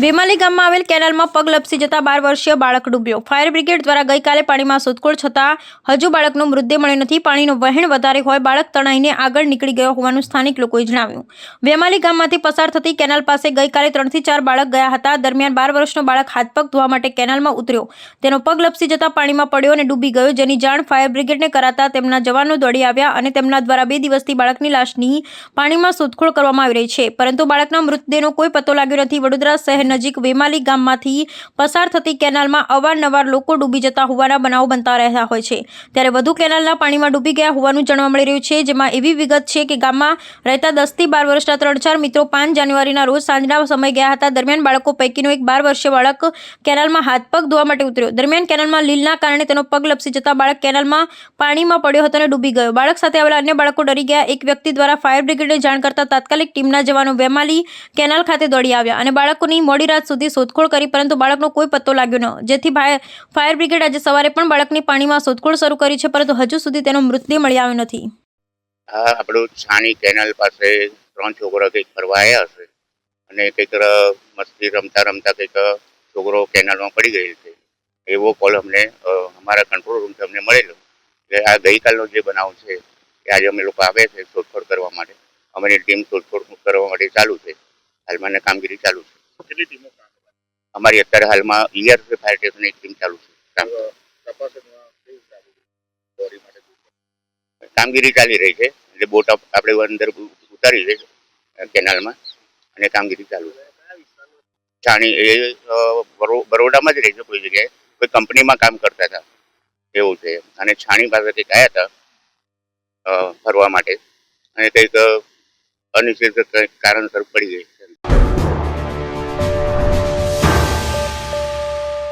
વેમાલી ગામમાં આવેલ કેનાલમાં પગ લપસી જતા બાર વર્ષીય બાળક ડૂબ્યો. ફાયર બ્રિગેડ દ્વારા ગઈકાલે પાણીમાં શોધખોળ છતાં હજુ બાળકનો મૃતદેહ મળ્યો નથી. પાણીનો વહેણ વધારે હોય બાળક તણાઈને આગળ નીકળી ગયો હોવાનું સ્થાનિક લોકોએ જણાવ્યું. વેમાલી ગામમાંથી પસાર થતી કેનાલ પાસે ગઈકાલે ત્રણથી ચાર બાળક ગયા હતા. દરમિયાન બાર વર્ષનો બાળક હાથ પગ ધોવા માટે કેનાલમાં ઉતર્યો. તેનો પગ લપસી જતા પાણીમાં પડ્યો અને ડૂબી ગયો. જેની જાણ ફાયર બ્રિગેડને કરાતા તેમના જવાનો દોડી આવ્યા અને તેમના દ્વારા બે દિવસથી બાળકની લાશની પાણીમાં શોધખોળ કરવામાં આવી રહી છે. પરંતુ બાળકના મૃતદેહનો કોઈ પત્તો લાગ્યો નથી. વડોદરા શહેર નજીક વેમાલી ગામમાંથી પસાર થતી કેનાલમાં અવારનવાર લોકો ડૂબી જતા હોવાના બનાવ બનતા રહ્યા હોય છે. ત્યારે વધુ કેનાલના પાણીમાં ડૂબી ગયા હોવાનું જાણવા મળી રહ્યું છે, જેમાં એવી વિગત છે કે ગામમાં રહેતા દસથી બાર વર્ષના ત્રણ ચાર મિત્રો પાંચ જાન્યુઆરીના રોજ સાંજના સમય ગયા હતા. દરમિયાન બાળકો પૈકીનો એક બાર વર્ષીય બાળક કેનાલમાં હાથ પગ ધોવા માટે ઉતર્યો. દરમિયાન કેનાલમાં લીલના કારણે તેનો પગ લપસી જતા બાળક કેનાલમાં પાણીમાં પડ્યો હતો અને ડૂબી ગયો. બાળક સાથે આવેલા અન્ય બાળકો ડરી ગયા. એક વ્યક્તિ દ્વારા ફાયર બ્રિગેડને જાણ કરતા તાત્કાલિક ટીમના જવાનો વેમાલી કેનાલ ખાતે દોડી આવ્યા અને બાળકોની મોડી રાત સુધી શોધખોળ કરી, પરંતુ બાળકનો કોઈ પત્તો લાગ્યો ન. જેથી ફાયર બ્રિગેડ આજે સવારે પણ બાળકની પાણીમાં શોધખોળ શરૂ કરી છે, પરંતુ હજુ સુધી તેનો મૃતદેહ મળી આવ્યો નથી. આપણું છાણી કેનાલ પાસે ત્રણ છોકરા કંઈક ફરવા આવ્યા હશે. અને કંઈક મસ્તી રમતા રમતા કંઈક છોકરો કેનાલમાં પડી ગયેલ છે. એવો કોલ અમને અમારા કંટ્રોલ રૂમથી અમને મળેલો. કે આ ગઈકાલનો જે બનાવ છે, એ આજે અમે લોકો આવે છે શોધખોળ કરવા માટે. અમારી ટીમ શોધખોળ કરવા માટે ચાલુ છે. હાલમાં કામગીરી ચાલુ છે. કેટલી ટીમો કામ અમારી અત્યારે હાલમાં ઈયર ફાયર સ્ટેશન એક ટીમ ચાલુ છે. કામ કામગીરી ચાલી રહી છે. એટલે બોટ આપણે અંદર ઉતારી છે કેનાલમાં અને કામગીરી ચાલુ છે. છાણી એ બરોડામાં જ રહે છે કોઈ જગ્યાએ. કોઈ કંપનીમાં કામ કરતા હતા. એવું છે. અને છાણી પાસે કંઈક આવ્યા હતા ફરવા માટે. અને કંઈક અનિશ્ચિત કંઈક કારણસર પડી ગઈ.